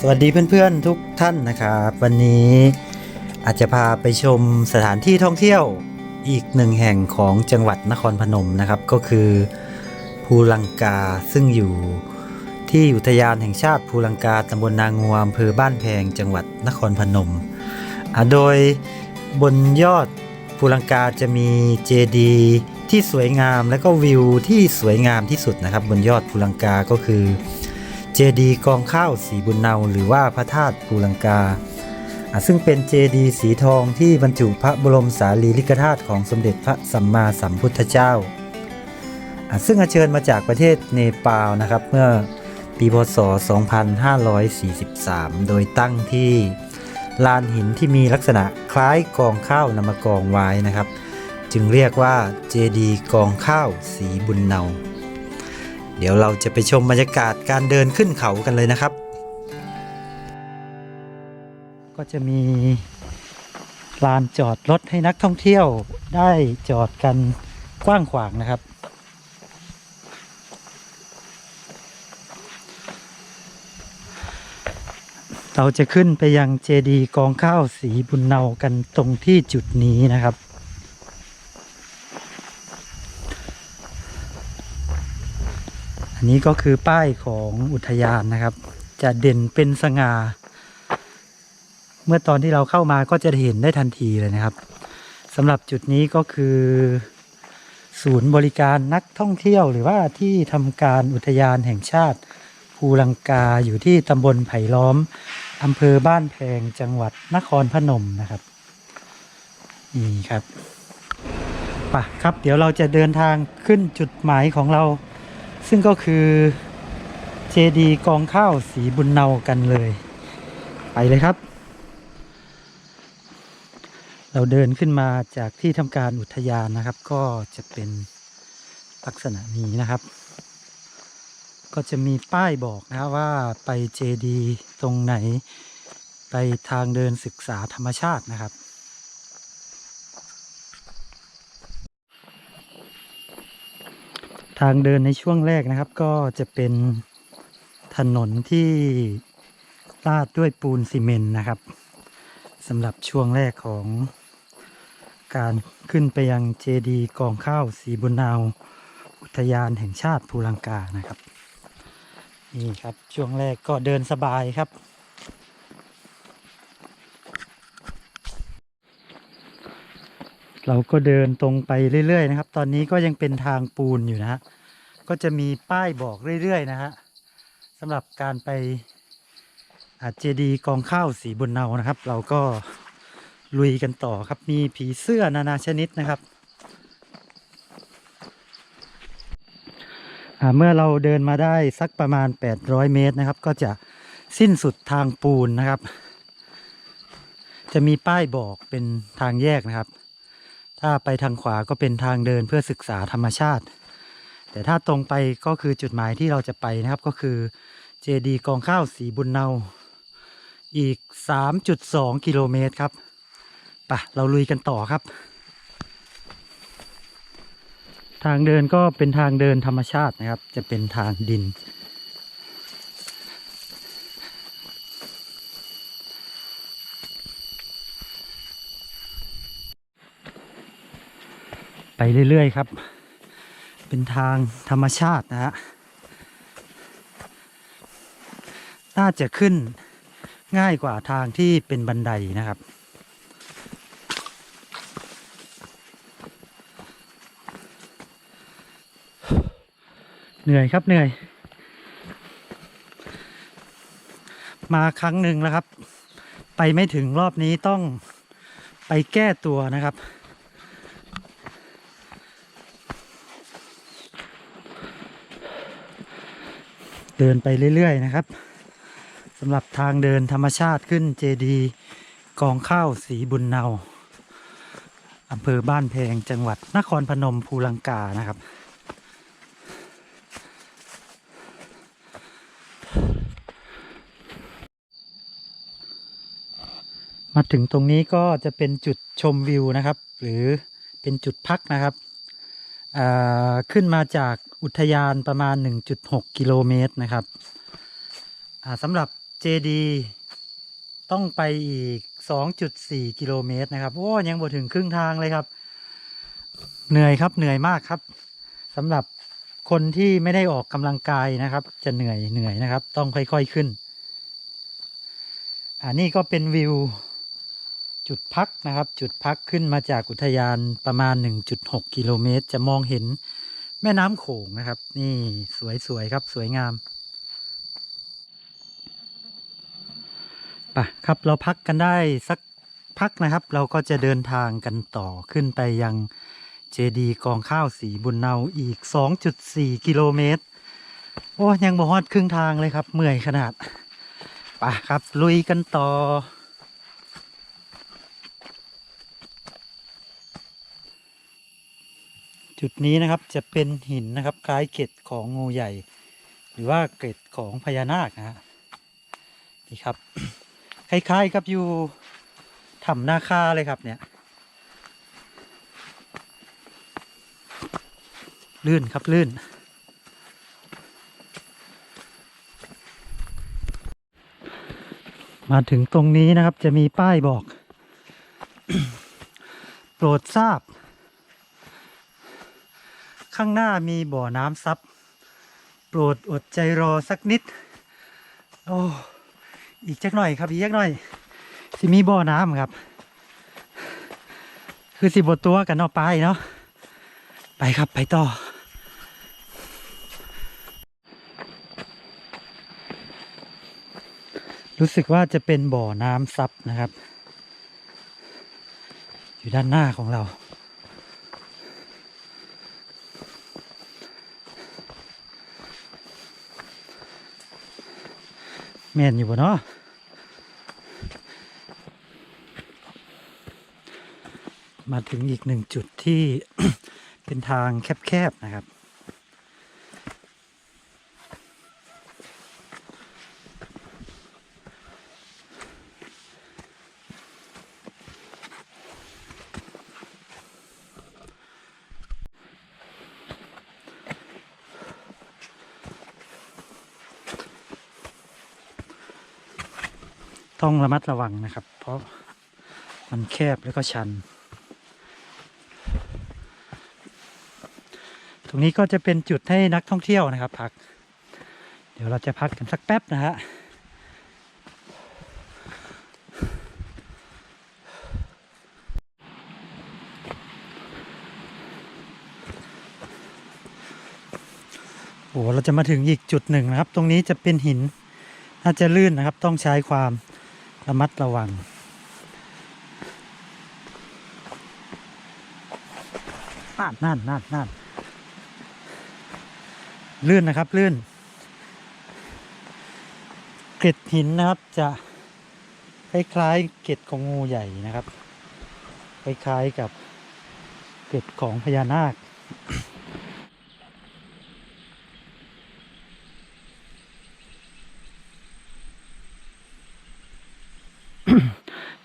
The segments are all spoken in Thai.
สวัสดีเพื่อนๆทุกท่านนะครับ วันนี้อาจจะพาไปชมสถานที่ท่องเที่ยวอีกหนึ่งแห่งของจังหวัดนครพนมนะครับ ก็คือภูลังกาซึ่งอยู่ที่อุทยานแห่งชาติภูลังกาตำบลนางงัวอำเภอบ้านแพงจังหวัดนครพนม โดยบนยอดภูลังกาจะมีเจดีที่สวยงามและก็วิวที่สวยงามที่สุดนะครับ บนยอดภูลังกาก็คือ เจดีกองข้าวสีบุญเนาหรือว่าพระธาตุภูลังกา ซึ่งเป็นเจดีสีทองที่บรรจุพระบรมสารีริกธาตุของสมเด็จพระสัมมาสัมพุทธเจ้า ซึ่งอัญเชิญมาจากประเทศเนปาลนะครับเมื่อปีพศ 2543 โดยตั้งที่ลานหินที่มีลักษณะคล้ายกองข้าวนำมากองไว้นะครับ จึงเรียกว่าเจดีกองข้าวสีบุญเนา เดี๋ยวเราจะไปชมบรรยากาศการเดินขึ้นเขากันเลยนะครับ ก็จะมีลานจอดรถให้นักท่องเที่ยวได้จอดกันกว้างขวางนะครับ เราจะขึ้นไปยังเจดีกองข้าวสีบุญเนากันตรงที่จุดนี้นะครับ อันนี้ก็คือป้ายของอุทยานนะครับ จะเด่นเป็นสง่าเมื่อตอนที่เราเข้ามาก็จะเห็นได้ทันทีเลยนะครับสำหรับจุดนี้ก็คือ ศูนย์บริการนักท่องเที่ยวหรือว่าที่ทำการอุทยานแห่งชาติ ภูลังกาอยู่ที่ตำบลไผ่ล้อมอำเภอบ้านแพงจังหวัดนครพนมนะครับนี่ครับป่ะครับ เดี๋ยวเราจะเดินทางขึ้นจุดหมายของเรา ซึ่งก็คือเจดีกองข้าวสีบุญเนากันเลย ไปเลยครับ เราเดินขึ้นมาจากที่ทำการอุทยานนะครับ ก็จะเป็นลักษณะนี้นะครับ ก็จะมีป้ายบอกนะว่าไปเจดีตรงไหน ไปทางเดินศึกษาธรรมชาตินะครับ ทางเดินในช่วงแรกนะครับ ก็จะเป็นถนนที่ลาดด้วยปูนซีเมนต์นะครับสำหรับช่วงแรกของการขึ้นไปยังเจดีกองข้าวสีบุญนาวอุทยานแห่งชาติภูลังกานะครับ นี่ครับช่วงแรกก็เดินสบายครับ เราก็เดินตรงไปเรื่อย ๆ นะครับ ตอนนี้ก็ยังเป็นทางปูนอยู่นะฮะก็จะมีป้ายบอกเรื่อย ๆ นะฮะสำหรับการไปอาเจดีกองข้าวสีบนเนานะครับ เราก็ลุยกันต่อครับมีผีเสื้อนานาชนิดนะครับเมื่อเราเดินมาได้สักประมาณ 800 เมตรนะครับ ก็จะสิ้นสุดทางปูนนะครับ จะมีป้ายบอกเป็นทางแยกนะครับ ถ้าไปทางขวาก็เป็นทางเดินเพื่อศึกษาธรรมชาติ แต่ถ้าตรงไปก็คือจุดหมายที่เราจะไปนะครับก็คือเจดีกองข้าวสีบุญเนา อีก 3.2 กิโลเมตรครับปะเราลุยกันต่อครับ ทางเดินก็เป็นทางเดินธรรมชาตินะครับ จะเป็นทางดิน ไปเรื่อยๆครับ เป็นทางธรรมชาตินะฮะ น่าจะขึ้นง่ายกว่าทางที่เป็นบันไดนะครับ เหนื่อยครับเหนื่อย มาครั้งหนึ่งแล้วครับ ไปไม่ถึงรอบนี้ต้องไปแก้ตัวนะครับ เดินไปเรื่อย ๆ นะครับสำหรับทางเดินธรรมชาติขึ้นเจดีกองข้าวสีบุญเนาอำเภอบ้านแพงจังหวัดนครพนมภูลังกานะครับ มาถึงตรงนี้ก็จะเป็นจุดชมวิวนะครับ หรือเป็นจุดพักนะครับ ขึ้นมาจากอุทยานประมาณ 1.6 กิโลเมตรนะครับสำหรับเจดีต้องไปอีก 2.4 กิโลเมตรนะครับ โอ้ยังบ่ถึงครึ่งทางเลยครับ เหนื่อยครับเหนื่อยมากครับสำหรับคนที่ไม่ได้ออกกำลังกายนะครับ จะเหนื่อยเหนื่อยนะครับ ต้องค่อยๆขึ้น อ่านี่ก็เป็นวิว จุดพักนะครับ จุดพักขึ้นมาจากอุทยานประมาณ 1.6 กิโลเมตร จะมองเห็นแม่น้ำโขงนะครับ นี่สวยๆครับสวยงามปะครับเราพักกันได้สักพักนะครับ เราก็จะเดินทางกันต่อขึ้นไปยังเจดีกองข้าวสีบุญเนาอีก 2.4 กิโลเมตร โอ้ยังบ่ฮอดครึ่งทางเลยครับ เมื่อยขนาดไปครับลุยกันต่อ จุดนี้นะครับจะเป็นหินนะครับคล้ายเกล็ดของงูใหญ่ หรือว่าเกล็ดของพญานาคนะฮะนี่ครับคล้ายๆกับอยู่ถ้ำนาคาเลยครับเนี่ยลื่นครับลื่น มาถึงตรงนี้นะครับจะมีป้ายบอก โปรดทราบ ข้างหน้ามีบ่อน้ำซับ โปรดอดใจรอสักนิด โอ้อีกจักหน่อยครับ อีกจักหน่อย สิมีบ่อน้ำครับ คือสิบทตัวกันเนาะไปเนาะไปครับไปต่อรู้สึกว่าจะเป็นบ่อน้ำซับนะครับ อยู่ด้านหน้าของเรา แม่นอยู่บ่เนาะมาถึงอีกหนึ่งจุดที่ เป็นทางแคบๆนะครับ ต้องระมัดระวังนะครับ เพราะมันแคบแล้วก็ชัน ตรงนี้ก็จะเป็นจุดให้นักท่องเที่ยวนะครับ พัก เดี๋ยวเราจะพักกันสักแป๊บนะฮะโอ้เราจะมาถึงอีกจุดหนึ่งนะครับ ตรงนี้จะเป็นหินถ้าจะลื่นนะครับ ต้องใช้ความ ระมัดระวัง นั่นนั่นนั่นนั่นลื่นนะครับลื่น เกล็ดหินนะครับจะคล้ายๆเกล็ดของงูใหญ่นะครับ คล้ายๆกับเกล็ดของพญานาค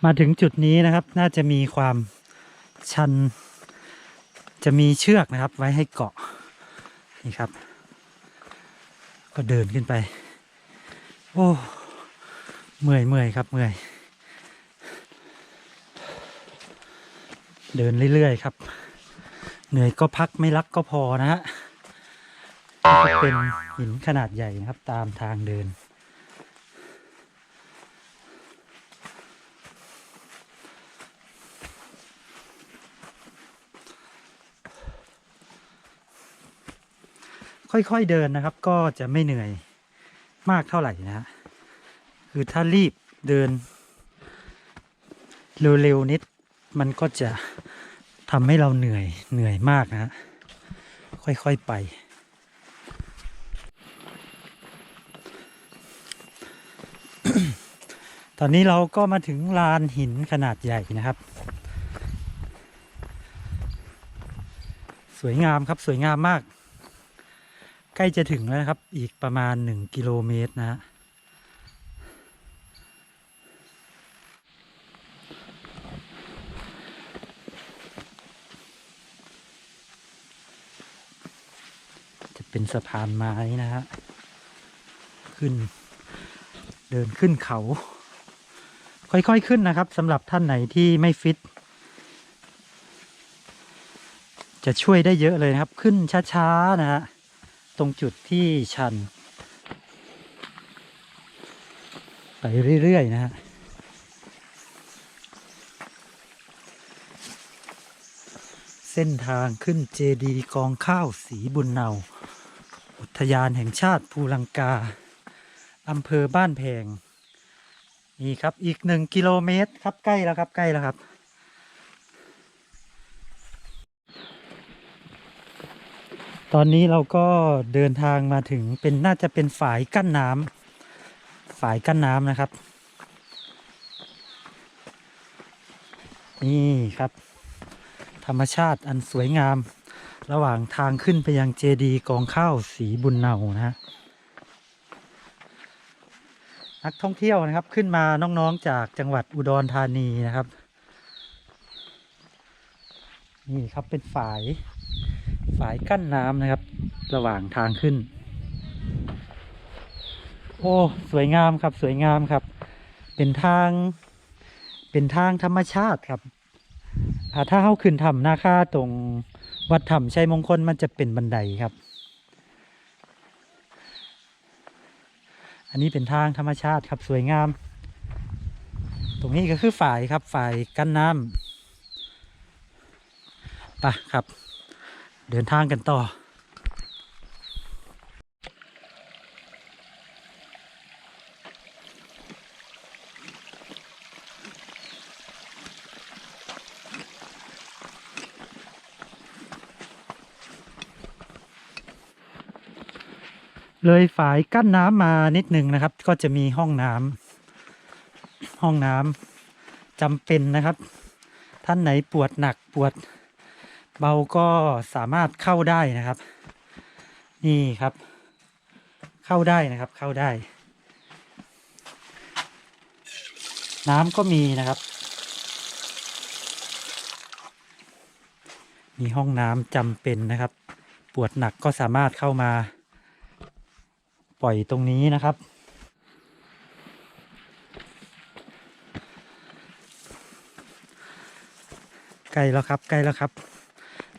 มาถึงจุดนี้นะครับ น่าจะมีความชัน จะมีเชือกนะครับ ไว้ให้เกาะนี่ครับ ก็เดินขึ้นไป โอ้เมื่อยเมื่อยครับเมื่อยเดินเรื่อยๆครับ เหนื่อยก็พักไม่รักก็พอนะฮะก็เป็นหินขนาดใหญ่นะครับ ตามทางเดิน ค่อยๆเดินนะครับ ก็จะไม่เหนื่อยมากเท่าไหร่นะฮะคือถ้ารีบเดิน เร็วๆนิด มันก็จะทำให้เราเหนื่อยเหนื่อยมากนะฮะค่อยๆไปตอนนี้เราก็มาถึงลานหินขนาดใหญ่นะครับ สวยงามครับสวยงามมาก ใกล้จะถึงแล้วนะครับ อีกประมาณหนึ่งกิโลเมตรนะฮะจะเป็นสะพานไม้นะฮะ ขึ้น เดินขึ้นเขา ค่อยๆขึ้นนะครับสำหรับท่านไหนที่ไม่ฟิต จะช่วยได้เยอะเลยนะครับ ขึ้นช้าๆนะฮะ รงจุดที่ชัน ไปเรื่อย ๆ นะฮะเส้นทางขึ้นเจดีกองข้าวสีบุญเนา อุทยานแห่งชาติภูลังกา อำเภอบ้านแพง นี่ครับอีกหนึ่งกิโลเมตรครับใกล้แล้วครับใกล้แล้วครับ ตอนนี้เราก็เดินทางมาถึงเป็นน่าจะเป็นฝายกั้นน้ำฝายกั้นน้ำนะครับ นี่ครับ ธรรมชาติอันสวยงาม ระหว่างทางขึ้นไปยังเจดีกองข้าวสีบุญเนานะฮะนักท่องเที่ยวนะครับขึ้นมาน้องๆจากจังหวัดอุดรธานีนะครับ นี่ครับเป็นฝาย ฝายกั้นน้ำนะครับ ระหว่างทางขึ้น โอ้ สวยงามครับสวยงามครับ เป็นทาง เป็นทางธรรมชาติครับถ้าเข้าขึ้นถ้ำนาค่าตรงวัดถ้ำชัยมงคลมันจะเป็นบันไดครับ อันนี้เป็นทางธรรมชาติครับสวยงาม ตรงนี้ก็คือฝ่ายครับฝ่ายกั้นน้ำไปะครับ เดินทางกันต่อ เลยฝายกั้นน้ำมานิดหนึ่งนะครับ ก็จะมีห้องน้ำห้องน้ำจำเป็นนะครับ ท่านไหนปวดหนักปวด เบาก็สามารถเข้าได้นะครับ นี่ครับ เข้าได้นะครับเข้าได้ น้ำก็มีนะครับ มีห้องน้ำจำเป็นนะครับ ปวดหนักก็สามารถเข้ามา ปล่อยตรงนี้นะครับใกล้แล้วครับใกล้แล้วครับ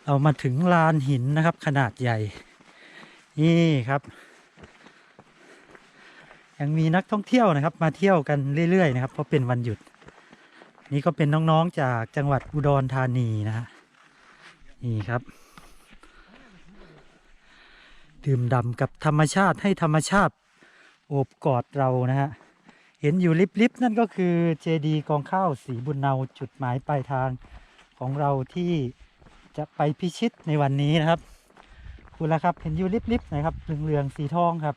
เรามาถึงลานหินนะครับ ขนาดใหญ่ นี่ครับ ยังมีนักท่องเที่ยวนะครับ มาเที่ยวกันเรื่อยๆนะครับ เพราะเป็นวันหยุด นี่ก็เป็นน้องๆจากจังหวัดอุดรธานีนะฮะนี่ครับดื่มด่ำกับธรรมชาติให้ธรรมชาติโอบกอดเรานะฮะ เห็นอยู่ลิบๆนั่นก็คือเจดีกองข้าวสีบุญเนาจุดหมายปลายทางของเราที่ จะไปพิชิตในวันนี้นะครับ คุณละครับเห็นอยู่ลิบๆนะครับเหลืองๆสีทองครับ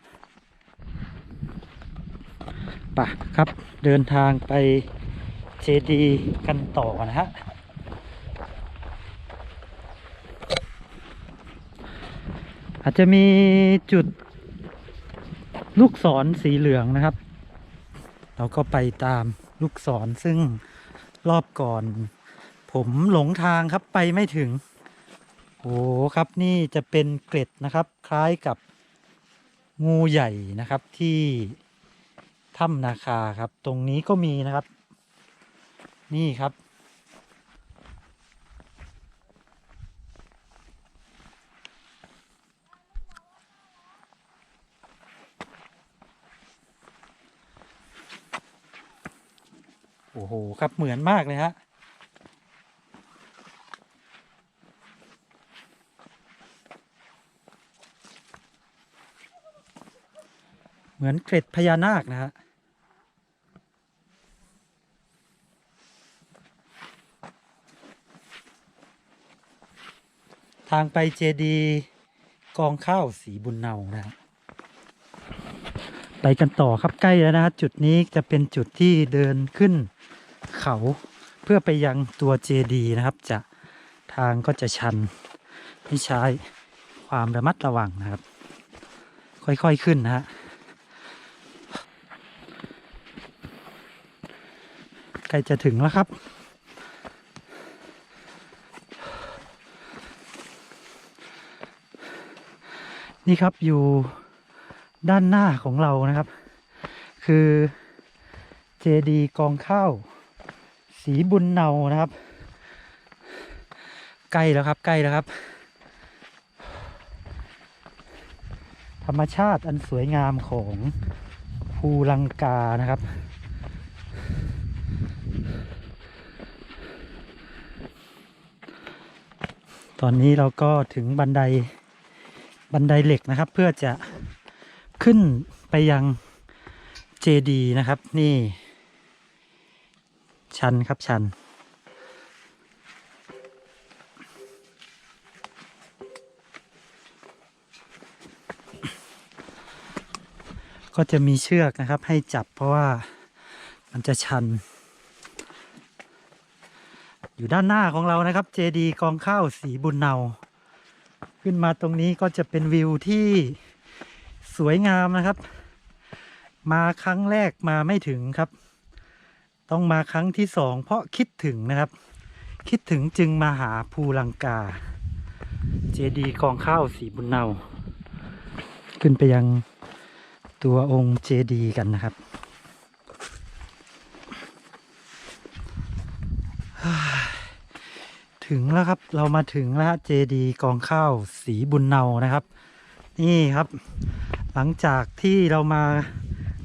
ปะครับเดินทางไปเจดีกันต่อนะฮะอาจจะมีจุดลูกศรสีเหลืองนะครับ เราก็ไปตามลูกศรซึ่งรอบก่อน ผมหลงทางครับไปไม่ถึง โอ้ครับนี่จะเป็นเกล็ดนะครับ คล้ายกับงูใหญ่นะครับที่ถ้ำนาคาครับ ตรงนี้ก็มีนะครับ นี่ครับ โอ้โห ครับเหมือนมากเลยฮะ เหมือนเกร็ดพญานาคนะฮะทางไปเจดีกองข้าวสีบุญเนานะฮะไปกันต่อครับใกล้แล้วนะฮะจุดนี้จะเป็นจุดที่เดินขึ้นเขาเพื่อไปยังตัวเจดีนะครับ จะทางก็จะชันให้ใช้ความระมัดระวังนะครับ ค่อยๆขึ้นนะฮะใก ล้จะถึงแล้วครับ นี่ครับอยู่ด้านหน้าของเรานะครับ คือเจดีกองข้าวสีบุญเนานะครับ ใกล้แล้วครับใกล้แล้วครับ ธรรมชาติอันสวยงามของภูลังกานะครับ อนนี้เราก็ถึงบันไดบันไดเหล็กนะครับ เพื่อจะขึ้นไปยังเจดีนะครับ นี่ ชันครับชัน ก็จะมีเชือกนะครับให้จับเพราะว่ามันจะชัน อยู่ด้านหน้าของเรานะครับ เจดีกองข้าวสีบุญเนา ขึ้นมาตรงนี้ก็จะเป็นวิวที่สวยงามนะครับ มาครั้งแรกมาไม่ถึงครับ ต้องมาครั้งที่สองเพราะคิดถึงนะครับ คิดถึงจึงมาหาภูลังกา เจดีกองข้าวสีบุญเนา ขึ้นไปยังตัวองค์เจดีกันนะครับ ถึงแล้วครับ เรามาถึงแล้วเจดีกองข้าวสีบุญเนานะครับ นี่ครับ หลังจากที่เรามา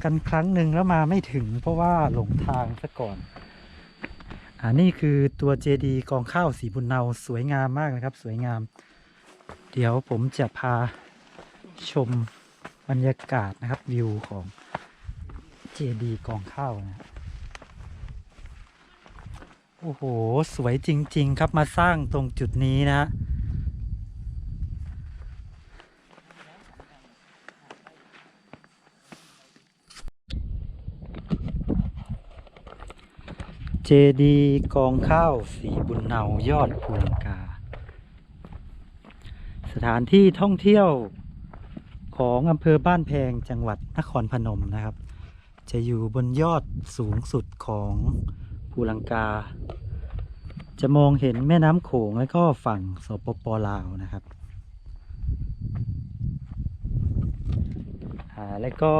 กันครั้งหนึ่งแล้วมาไม่ถึง เพราะว่าหลงทางซะก่อนอ่านี่คือตัวเจดีกองข้าวสีบุญเนาสวยงามมากนะครับ สวยงาม เดี๋ยวผมจะพาชมบรรยากาศนะครับวิวของเจดีกองข้าวนะครับ โอ้โห สวยจริง ๆ ครับมาสร้างตรงจุดนี้นะ เจดีกองข้าวสีบุญเนายอดภูลังกา สถานที่ท่องเที่ยวของอำเภอบ้านแพงจังหวัดนครพนมนะครับ จะอยู่บนยอดสูงสุดของ ภูลังกา จะมองเห็นแม่น้ำโขงและก็ฝั่งสปปลาวนะครับและก็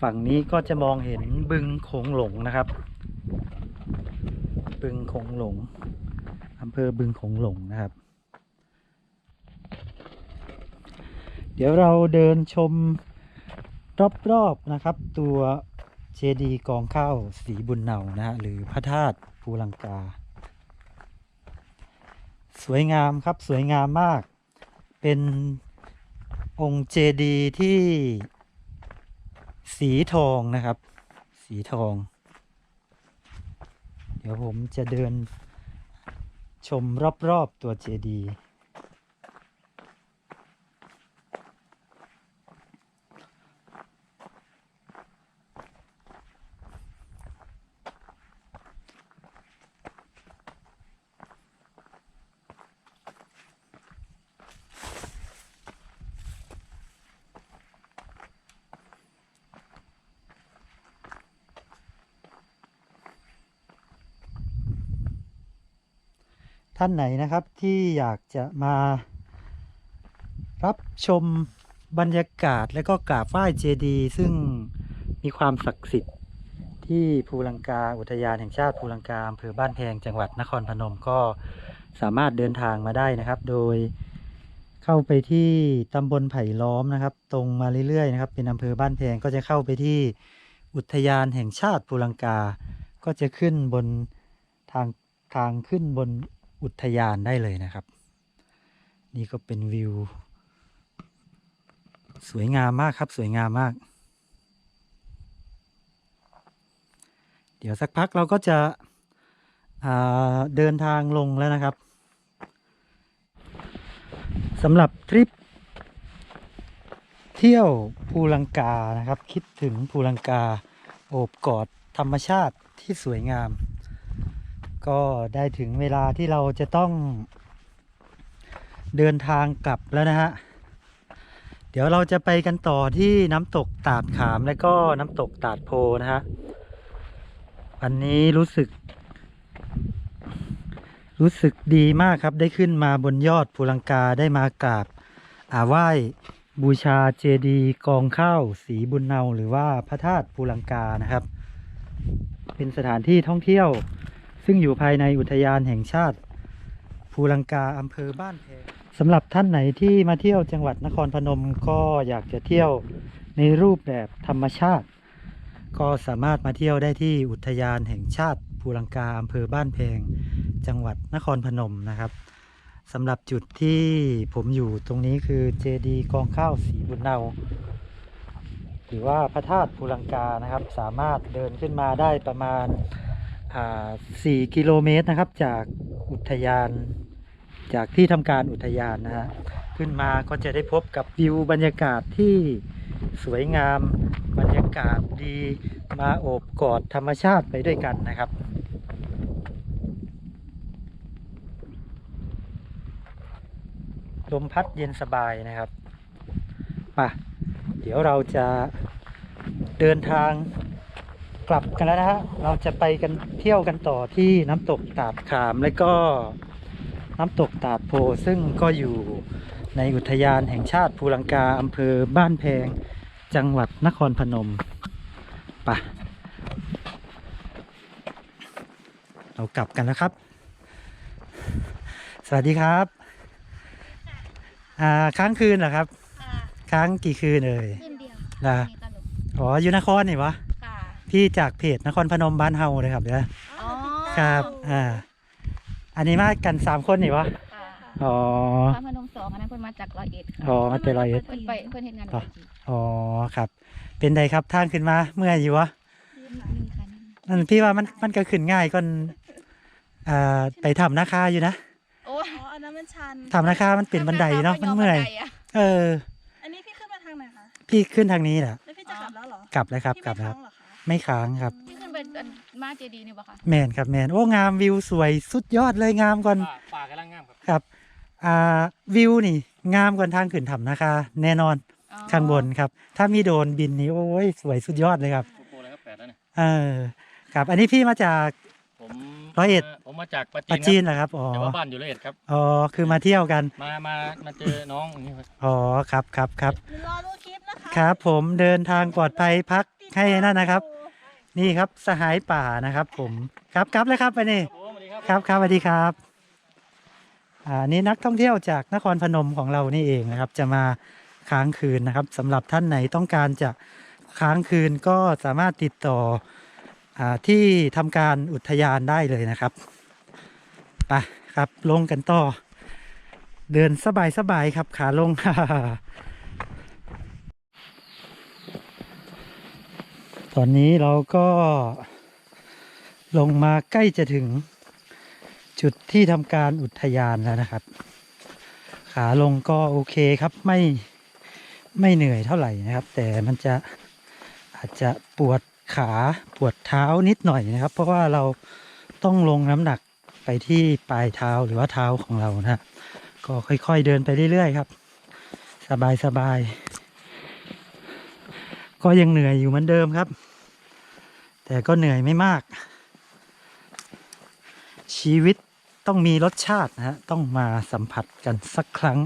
ฝั่งนี้ก็จะมองเห็นบึงโขงหลงนะครับ บึงโขงหลงอำเภอบึงโขงหลงนะครับ เดี๋ยวเราเดินชมรอบๆนะครับ ตัว เจดีย์กองข้าวสีบุญเนานะฮะหรือพระธาตุภูลังกา สวยงามครับสวยงามมาก เป็นองค์เจดีย์ที่สีทองนะครับ สีทอง เดี๋ยวผมจะเดินชมรอบ ๆ ตัวเจดีย์ ท่านไหนนะครับที่อยากจะมารับชมบรรยากาศและก็กราบไหว้เจดีย์ซึ่งมีความศักดิ์สิทธิ์ที่ภูลังกาอุทยานแห่งชาติภูลังกาอำเภอบ้านแพงจังหวัดนครพนมก็สามารถเดินทางมาได้นะครับ โดยเข้าไปที่ตำบลไผ่ล้อมนะครับ ตรงมาเรื่อยๆนะครับ เป็นอำเภอบ้านแพงก็จะเข้าไปที่อุทยานแห่งชาติภูลังกา ก็จะขึ้นบนทางทางขึ้นบน อุทยานได้เลยนะครับ นี่ก็เป็นวิว สวยงามมากครับ สวยงามมาก เดี๋ยวสักพักเราก็จะเดินทางลงแล้วนะครับสำหรับทริป เที่ยวภูลังกานะครับ คิดถึงภูลังกา โอบกอดธรรมชาติที่สวยงาม ก็ได้ถึงเวลาที่เราจะต้องเดินทางกลับแล้วนะฮะ เดี๋ยวเราจะไปกันต่อที่น้ำตกตาดขามและก็น้ำตกตาดโพนะฮะวันนี้รู้สึก รู้สึกดีมากครับได้ขึ้นมาบนยอดภูลังกาได้มากราบอาไหว้บูชาเจดีกองข้าวสีบุญเนาหรือว่าพระธาตุภูลังกานะครับ เป็นสถานที่ท่องเที่ยว ซึ่งอยู่ภายในอุทยานแห่งชาติ ภูลังกาอำเภอบ้านแพงสำหรับท่านไหนที่มาเที่ยวจังหวัดนครพนมก็อยากจะเที่ยวในรูปแบบธรรมชาติ ก็สามารถมาเที่ยวได้ที่อุทยานแห่งชาติภูลังกาอำเภอบ้านแพง จังหวัดนครพนมนะครับสำหรับจุดที่ผมอยู่ตรงนี้คือเจดีย์กองข้าวสีบุญเนาหรือว่าพระธาตุภูลังกานะครับ สามารถเดินขึ้นมาได้ประมาณ 4 กิโลเมตรนะครับ จากอุทยาน จากที่ทำการอุทยานนะฮะขึ้นมาก็จะได้พบกับวิวบรรยากาศที่สวยงามบรรยากาศดีมาโอบกอดธรรมชาติไปด้วยกันนะครับ ลมพัดเย็นสบายนะครับป่ะเดี๋ยวเราจะเดินทาง กลับกันแล้วนะฮะ เราจะไปกันเที่ยวกันต่อที่น้ำตกตาดขาม และก็น้ำตกตาดโพ ซึ่งก็อยู่ในอุทยานแห่งชาติภูลังกาอำเภอบ้านแพง จังหวัดนครพนมไปะเรากลับกันแล้วครับ สวัสดีครับ อ่าค้างคืนเหรอครับค่ะค้างกี่คืนเอ่ยขึ้นเดียวล่ะมีตลกอ๋ออยู่นครนี่วะค่ะ พี่จากเพจนครพนมบ้านเฮาเลยครับเด้ออ๋อครับ อ่า อันนี้มากันสามคนนี่วะค่ะอ๋อ พระพนมสองอันนั้นเพิ่นมาจากร้อยเอ็ดค่ะอ๋อมาแต่ร้อยเอ็ด เพิ่นไปเพิ่นเฮ็ดงานอ๋อไปจีอ๋อครับ เป็นไดครับทางขึ้นมาเมื่อยอยู่วะนิดนึงค่ะนิดนึงนั่นพี่ว่ามันมันก็ขึ้นง่ายก่อนอ่าไปทำนาคาอยู่นะโอ้ยอ๋ออันนั้นมันชัน ทำนาคามันเป็นบันไดเนาะมันเมื่อยบันไดะเออ อันนี้พี่ขึ้นมาทางไหนคะ พี่ขึ้นทางนี้แหละแล้วพี่จะกลับแล้วเหรอ กลับแล้วครับพี่กลับแล้วครับไม่ค้างเหรอคะ ไม่ค้างครับ ที่ขึ้นไปอันมาเจดีย์นี่บ่คะแมนครับแมนโอ้งามวิวสวยสุดยอดเลยงามก่อน ป่าป่ากำลังงามครับครับ อ่า วิวนี่ งามกว่าทางขึ้นถ้ำนะคะ แน่นอนอ๋อข้างบนครับ ถ้ามีโดรนบินนี่โอ้ยสวยสุดยอดเลยครับ โกโปรเลยครับแปดแล้วเนี่ยเออ ครับ อันนี้พี่มาจาก ผมร้อยเอ็ดผมมาจากปาปาจีจีนนเหรอครับ อ๋อ ครับแต่ว่าบ้านอยู่ร้อยเอ็ดครับ อ๋อ คือมาเที่ยวกัน มา มามาเจอน้องอย่างนี้ครับ อ๋อ ครับครับครับหนูรอดูคลิปนะคะ ครับผมเดินทางปลอดภัยพัก ให้นั่นนะครับ นี่ครับสหายป่านะครับ ผมครับครับเลยครับไปนี่ครับครับสวัสดีครับอ่านี่นักท่องเที่ยวจากนครพนมของเรานี่เองนะครับ จะมาค้างคืนนะครับสำหรับท่านไหนต้องการจะค้างคืนก็สามารถติดต่ออที่ทำการอุทยานได้เลยนะครับไปครับลงกันต่อ เดินสบายสบายๆครับขาลง อนนี้เราก็ลงมาใกล้จะถึงจุดที่ทำการอุทยานแล้วนะครับ ขาลงก็โอเคครับไม่ไม่เหนื่อยเท่าไหร่นะครับ แต่มันจะอาจจะปวดขาปวดเท้านิดหน่อยนะครับ เพราะว่าเราต้องลงน้ำหนักไปที่ปลายเท้าหรือว่าเท้าของเรานะ ก็ค่อยๆเดินไปเรื่อยๆครับ สบายๆก็ยังเหนื่อยอยู่เหมือนเดิมครับ แต่ก็เหนื่อยไม่มาก ชีวิตต้องมีรสชาตินะฮะ ต้องมาสัมผัสกันสักครั้ง